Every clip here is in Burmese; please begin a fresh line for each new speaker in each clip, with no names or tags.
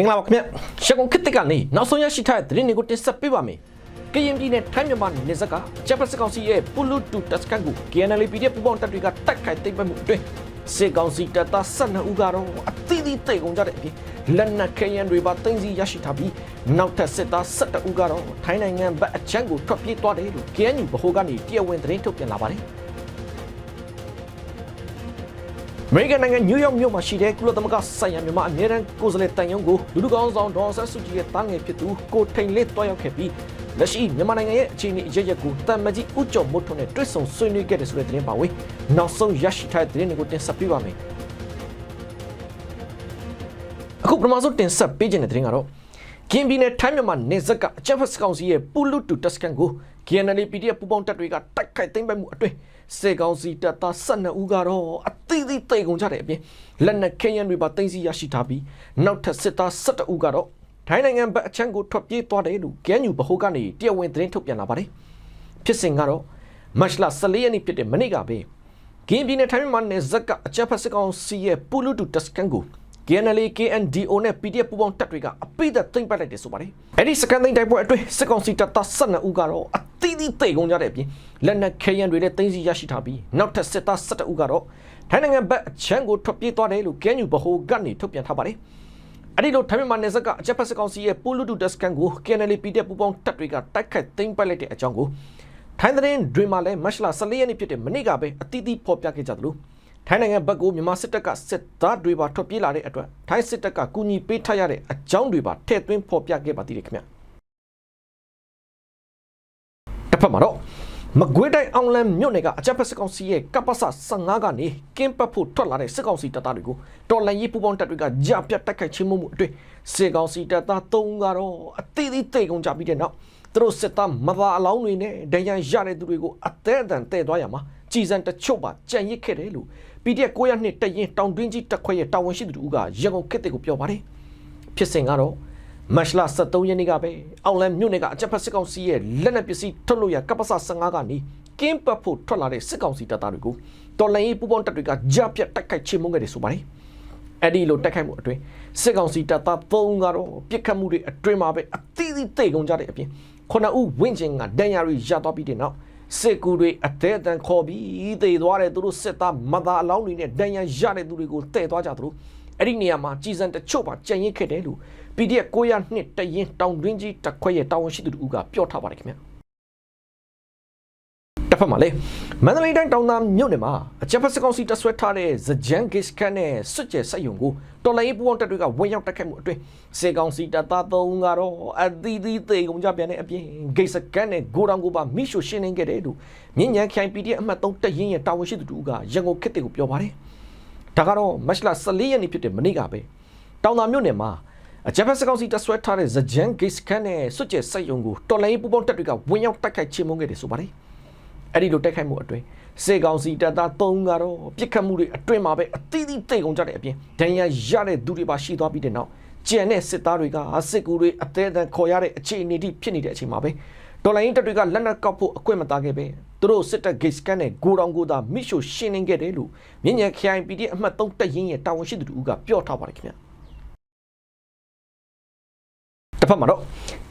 မင်္ဂလာပါခင်ဗျရှကုံခစ်တစ်ကနေနောက်ဆုံးရရှိထားတဲ့သတင်းတွေကိုတင်ဆက်ပေးပါမယ်ကရင်ပြည်နယ်ထိုင်းမြန်မာနယ်စပ်ကဂျပန်စကောင်စီရဲ့ပူလူတူတက်စကန်ကို KNL PDF ပူပေါင်းတပ်တွေကတိုက်ခိုက်သိမ်းပိုက်မှုအတွင်းစေကောင်စီတပ်သား12ဦးကတော့အသီးသီးတိတ်ကုန်ကြတဲ့အပြင်လက်နက်ခဲယမ်းတွေပါသိမ်းဆည်းရရှိထားပြီးနောက်ထပ်စစ်သား12ဦးကတော့ထိုင်းနိုင်ငံဘက်အချမ်းကိုထွက်ပြေးသွားတယ်လို့ KNU ဗဟိုကနေတရားဝင်သတင်းထုတ်ပြန်လာပါတယ် အမေရိကန်နိုင်ငံနယူးယောက်မြို့မှာရှိတဲ့ကုလသမဂ္ဂဆိုင်ရာမြန်မာအမြဲတမ်းကိုယ်စားလှယ်တန်ယုံကိုလူလူကောင်းဆောင်ဒေါ်ဆန်းစုကြည်ရဲ့တားငယ်ဖြစ်သူကိုထိန်လေးတွားရောက်ခဲ့ပြီးလက်ရှိမြန်မာနိုင်ငံရဲ့အခြေအနေအရရက်ကိုတန်မကြီးဥကြော်မုတ်ထွန်းနဲ့တွေ့ဆုံဆွေးနွေးခဲ့တဲ့ဆိုတဲ့သတင်းပါဝင်နောက်ဆုံးရရှိထားတဲ့သတင်းတွေကိုတင်ဆက်ပေးပါမယ်အခုပထမဆုံးတင်ဆက်ပေးခြင်းတဲ့သတင်းကတော့ကင်ပြည်နယ်ထိုင်းမြန်မာနေဇက်ကအချက်ဖက်စကောင်စီရဲ့ပူလူတူတက်စကန်ကို KNL PDF ပူပေါင်းတပ်တွေကတိုက်ခိုက်သိမ်းပိုက်မှုအတွင်းစေကောင်စီတပ်သား12ဦးကတော့အ သီးသီးတိတ်ကုန်ကြတဲ့အပြင်လက်နက်ခဲယမ်းတွေပါသိမ်းဆည်းရရှိထားပြီးနောက်ထပ်စစ်သား12ဦးကတော့ထိုင်းနိုင်ငံဘက်အချမ်းကိုထွက်ပြေးသွားတယ်လို့ကဲညူဗဟိုကနေတရားဝင်သတင်းထုတ်ပြန်လာပါတယ်ဖြစ်စဉ်ကတော့မတ်လ14ရက်နေ့ဖြစ်တဲ့မနေ့ကပဲကင်းပြည်နယ်ထိုင်းမြန်မာနယ်ဇက်ကအချက်ဖက်စကောင်စီရဲ့ပူလူတူတက်စကန်ကို KNL KNDO နဲ့ PDF ပူးပေါင်းတပ်တွေကအပိသက်သိမ့်ပတ်လိုက်တယ်ဆိုပါတယ်။အဲ့ဒီစကန်သိန်းတိုက်ပွဲအတွင်းစစ်ကောင်စီတပ်သား12ဦးကတော့အသီးသီးသိမ်းကုန်ကြတဲ့အပြင်လက်နက်ခဲယမ်းတွေလည်းသိမ်းဆည်းရရှိထားပြီးနောက်ထပ်စစ်သား12ဦးကတော့ ထိုင်းနိုင်ငံဘက်အချမ်းကိုထွက်ပြေးသွားတယ်လို့ KNU ဗဟိုကနေထုတ်ပြန်ထားပါတယ်။အဲ့ဒီလိုထိုင်းမြန်မာနယ်စပ်ကအချက်ဖက်စစ်ကောင်စီရဲ့ပူလူတူတက်စကန်ကို KNL PDF ပူးပေါင်းတပ်တွေကတိုက်ခိုက်သိမ်းပိုက်လိုက်တဲ့အကြောင်းကိုထိုင်းသတင်းတွေမှာလည်းမတ်လ14ရက်နေ့ဖြစ်တဲ့မနေ့ကပဲအသီးသီးဖော်ပြခဲ့ကြသလိုထိုင်းနိုင်ငံဘက်ကိုမြန်မာစစ်တပ်ကစစ်သားတွေပါထွက်ပြေးလာတဲ့အတွက်ထိုင်းစစ်တပ်ကကူညီပေးထားရတဲ့အကြောင်းတွေပါထည့်သွင်းဖော်ပြခဲ့ပါသေးတယ်ခင်ဗျတစ်ဖက်မှာတော့ မကွေးတိုင်းအောင်လန်မြို့နယ်ကအကြပ်ဖက်စစ်ကောင်စီရဲ့ကပ္ပစ15ကနေကင်းပတ်ဖို့ထွက်လာတဲ့စစ်ကောင်စီတပ်သားတွေကိုတော်လန်ရေးပူပေါင်းတပ်တွေကကြပြတ်တိုက်ခိုက်ချင်းမှုမှုအတွင်းစစ်ကောင်စီတပ်သား3ကတော့အသေးသေးတိတ်ကုန်ကြပြီးတဲ့နောက်သူတို့စစ်သားမသာအလောင်းတွေနဲ့ဒဏ်ရာရတဲ့သူတွေကိုအသေးအတန်တဲ့သွားရမှာကြည်စံတချို့ပါကြံရစ်ခဲ့တယ်လို့ PDF 900နှစ်တရင်တောင်တွင်းကြီးတက်ခွဲရဲ့တာဝန်ရှိသူတို့ကရန်ကုန်ခေတ်တွေကိုပြောပါတယ်ဖြစ်စဉ်ကတော့ မတ်လ23ရက်နေ့ကပဲအောင်လန်မြို့နယ်ကအကြပ်ဖက်စစ်ကောင်စီရဲ့လက်နက်ပစ္စည်းထုတ်လို့ရကပ္ပစ15ကနေကင်းပတ်ဖို့ထွက်လာတဲ့စစ်ကောင်စီတပ်သားတွေကိုတော်လိုင်းရေးပူးပေါင်းတပ်တွေကကြားပြတ်တိုက်ခိုက်ချေမှုခဲ့တယ်ဆိုပါတယ်အဲ့ဒီလိုတိုက်ခိုက်မှုအတွင်းစစ်ကောင်စီတပ်သား3ကတော့ပြစ်ခတ်မှုတွေအတွင်းမှာပဲအသီးသီးတိတ်ကုန်ကြတဲ့အပြင်ခုနဦးဝင်းကျင်ကဒဏ်ရာတွေရသွားပြီးတဲ့နောက်စစ်ကူတွေအသေးအတန်ခေါ်ပြီးတည်သွားတဲ့သူတို့စစ်သားမသားအလောင်းတွေနဲ့ဒဏ်ရာရတဲ့သူတွေကိုတည်သွားကြသလို အဲ့ဒီနေရာမှာကြီးစံတချို့ပါကြံရင်ခဲ့တယ်လို့ PDF 900နှစ်တရင်တောင်တွင်းကြီးတက်ခွဲရဲ့တာဝန်ရှိသူတို့ကပြောထားပါတယ်ခင်ဗျာတစ်ဖက်မှာလေမန္တလေးတိုင်းတောင်သားမြို့နယ်မှာအချက်ဖက်စကောင်စီတဆွဲထားတဲ့ဇကြန်ဂစ်ကန်နဲ့စွတ်ကျဲဆက်ယုံကိုတော်လိုင်းပူပေါင်းတပ်တွေကဝင်ရောက်တိုက်ခိုက်မှုအတွင်းစေကောင်စီတပ်သား၃ကတော့အသီးသီးသေကုန်ကြပြန်တဲ့အပြင်ဂိတ်စကန်နဲ့ဂိုဒေါင်ကိုပါမိရှုရှင်းနေခဲ့တယ်လို့မြင်းညံခိုင် PDF အမှတ်3တက်ရင်ရဲ့တာဝန်ရှိသူတို့ကရန်ကုန်ခေတ်တွေကိုပြောပါတယ် ဒါကတော့မတ်လ14ရက်နေ့ဖြစ်တဲ့မနေ့ကပဲတောင်သားမြို့နယ်မှာအဂျပန်စကောင်စီတဆွဲထားတဲ့ဇကြန်ဂိတ်စကန်နဲ့စွတ်ကျဲဆက်ယုံကိုတော်လိုင်းပူပေါင်းတပ်တွေကဝင်ရောက်တိုက်ခိုက်ချေမှုခဲ့တယ်ဆိုပါတယ်အဲ့ဒီလိုတိုက်ခိုက်မှုအတွင်းစေကောင်စီတပ်သား၃ကတော့ပြစ်ခတ်မှုတွေအတွင်းမှာပဲအသီးသီးတိတ်ကုန်ကြတဲ့အပြင်ဒဏ်ရာရတဲ့သူတွေပါရှိသွားပြီးတဲ့နောက်ကျန်တဲ့စစ်သားတွေကစစ်ကူတွေအသေးအံခေါ်ရတဲ့အခြေအနေတိဖြစ်နေတဲ့အချိန်မှာပဲဒေါ်လာရင်းတပ်တွေကလက်နက်ကောက်ဖို့အကွက်မသားခဲ့ပဲ သူတို့စစ်တပ်ဂိတ်စကန်နဲ့ဂိုတောင်ကိုသာမိရှုရှင်းနေခဲ့တယ်လို့မြင်းညံခိုင် PD အမှတ်3တက်ရင်ရဲ့တာဝန်ရှိသူတို့ကပြောထားပါတယ်ခင်ဗျာတစ်ဖက်မှာတော့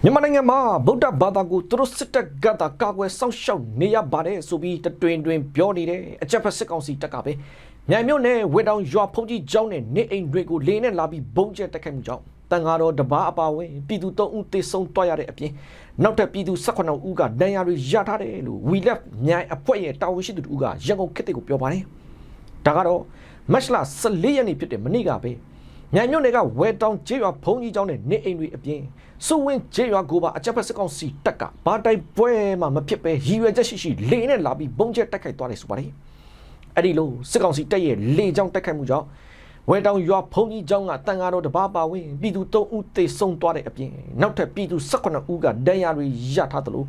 မြန်မာနိုင်ငံမှာဗုဒ္ဓဘာသာကိုသူတို့စစ်တပ်ကတာကာကွယ်စောင့်ရှောက်နေရပါတယ်ဆိုပြီးတတွင်တွင်ပြောနေတယ်အကြက်ဖက်စစ်ကောင်စီတပ်ကပဲ မြိုင်မြို့နယ်ဝေတောင်ရွာဖုန်ကြီးကျောင်းနဲ့နေအိမ်တွေကိုလေနဲ့လာပြီးဘုံကျဲတက်ခိုက်မှုကြောင့်တန်ဃာတော်တပါးအပါဝင်ပြည်သူ၃ဦးသေဆုံးတွားရတဲ့အပြင်နောက်ထပ်ပြည်သူ၁၈ဦးကဒဏ်ရာတွေရထားတယ်လို့ We Left မြိုင်အဖွဲ့ရဲ့တာဝန်ရှိသူတို့ကရန်ကုန်ခေတ်တွေကိုပြောပါတယ်ဒါကတော့မတ်လ14ရက်နေ့ဖြစ်တဲ့မနေ့ကပဲမြိုင်မြို့နယ်ကဝဲတောင်ကျေးရွာဘုံကြီးကျောင်းနဲ့နေအိမ်တွေအပြင်စုဝင်းကျေးရွာကိုပါအကြက်ဖက်စစ်ကောင်စီတပ်ကဘာတိုက်ပွဲမှမဖြစ်ပဲရည်ရွယ်ချက်ရှိရှိလေနဲ့လာပြီးဘုံကျဲတိုက်ခိုက်သွားတယ်ဆိုပါတယ် အဲ့ဒီလိုစစ်ကောင်စီတပ်ရဲ့လေကြောင်းတိုက်ခိုက်မှုကြောင့်ဝဲတောင်ရွာဘုံကြီးကျောင်းကတန်ဃာတော်တပါးပါဝင်ပြည်သူ၃ဦးသေဆုံးသွားတဲ့အပြင်နောက်ထပ်ပြည်သူ18ဦးကဒဏ်ရာတွေရထားသလို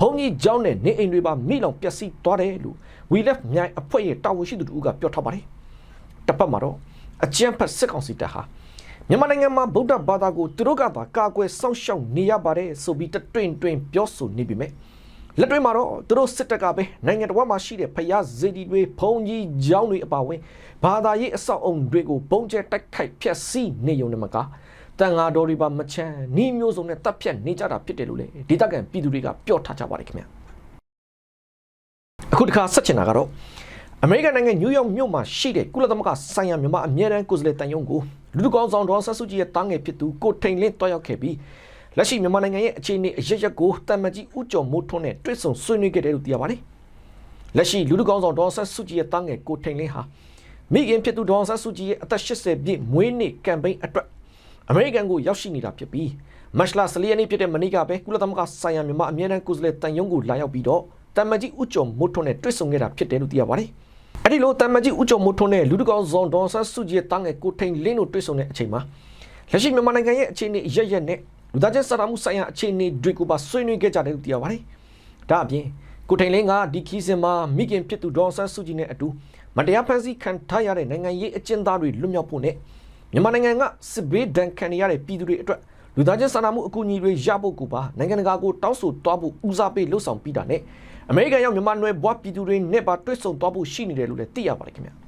ဘုံကြီးကျောင်းနဲ့နေအိမ်တွေပါမိလောင်ပျက်စီးသွားတယ်လို့ We Left မြိုင်အဖွဲ့ရဲ့တာဝန်ရှိသူတို့ကပြောထားပါတယ်တစ်ပတ်မှာတော့အကြံဖက်စစ်ကောင်စီတပ်ဟာမြန်မာနိုင်ငံမှာဗုဒ္ဓဘာသာကိုသူတို့ကသာကာကွယ်စောင့်ရှောက်နေရပါတယ်ဆိုပြီးတတွင်တွင်ပြောဆိုနေပြီမဲ့ လက်တွေ့မှာတော့သူတို့စစ်တပ်ကပဲနိုင်ငံတော်မှာရှိတဲ့ဖယားဇေဒီတွေဘုံကြီးကျောင်းတွေအပါအဝင်ဘာသာရေးအဆောက်အုံတွေကိုပုံကျဲတိုက်ခိုက်ဖျက်ဆီးနေုံနဲ့မကတန်ဃာတော်တွေပါမချမ်းနှီးမျိုးစုံနဲ့တပ်ဖြတ်နေကြတာဖြစ်တယ်လို့လေဒေသခံပြည်သူတွေကပြောထားကြပါတယ်ခင်ဗျာအခုတစ်ခါဆက်ချင်တာကတော့အမေရိကန်နိုင်ငံနယူးယောက်မြို့မှာရှိတဲ့ကုလသမဂ္ဂဆိုင်ရာမြန်မာအမြဲတမ်းကိုယ်စားလှယ်တန်ယုံကိုလူလူကောင်းဆောင်တော်ဆတ်စုကြည်ရဲ့တားငယ်ဖြစ်သူကိုထိန်လင်းတွားရောက်ခဲ့ပြီး လက်ရှိမြန်မာနိုင်ငံရဲ့အခြေအနေအရရက်ကိုတမန်ကြီးဦးကျော်မိုးထွန်းနဲ့တွေ့ဆုံဆွေးနွေးခဲ့တယ်လို့သိရပါတယ်လက်ရှိလူလူကောင်းဆောင်တော်ဆတ်စုကြည်ရဲ့တားငယ်ကိုထိန်လင်းဟာမိခင်ဖြစ်သူဒေါအောင်ဆန်းစုကြည်ရဲ့အသက်80ပြည့်မွေးနေ့ကမ်ပိန်းအတွက်အမေရိကန်ကိုရောက်ရှိနေတာဖြစ်ပြီးမတ်လ14ရက်နေ့ဖြစ်တဲ့မနေ့ကပဲကုလသမဂ္ဂဆိုင်ရာမြန်မာအမြဲတမ်းကိုယ်စားလှယ်တန်ယုံကိုလာရောက်ပြီးတော့တမန်ကြီးဦးကျော်မိုးထွန်းနဲ့တွေ့ဆုံခဲ့တာဖြစ်တယ်လို့သိရပါတယ်။အဲဒီလိုတမန်ကြီးဦးကျော်မိုးထွန်းနဲ့လူတကောင်ဇွန်ဒေါအောင်ဆန်းစုကြည်ရဲ့တားငယ်ကိုထိန်လင်းတို့တွေ့ဆုံတဲ့အချိန်မှာလက်ရှိမြန်မာနိုင်ငံရဲ့အခြေအနေအရရက်နဲ့ လူသားချင်းစာနာမှုဆိုင်ရာအခြေအနေတွေကိုပါဆွေးနွေးခဲ့ကြတယ်လို့သိရပါတယ်။ဒါအပြင်ကိုထိန်လင်းကဒီခီးစင်မှာမိခင်ဖြစ်သူဒေါအောင်ဆန်းစုကြည်နဲ့အတူမတရားဖန်ဆီးခံထားရတဲ့နိုင်ငံရေးအကျဉ်းသားတွေလွတ်မြောက်ဖို့နဲ့မြန်မာနိုင်ငံကစစ်ဘေးဒဏ်ခံနေရတဲ့ပြည်သူတွေအတွက်လူသားချင်းစာနာမှုအကူအညီတွေရဖို့ကိုပါနိုင်ငံတကာကိုတောင်းဆိုတွားဖို့ဦးစားပေးလှုပ်ဆောင်ပြီးတာနဲ့အမေရိကန်ရောက်မြန်မာနွယ်ဘွားပြည်သူတွေနဲ့ပါတွေ့ဆုံတွားဖို့ရှိနေတယ်လို့လည်းသိရပါတယ်ခင်ဗျာ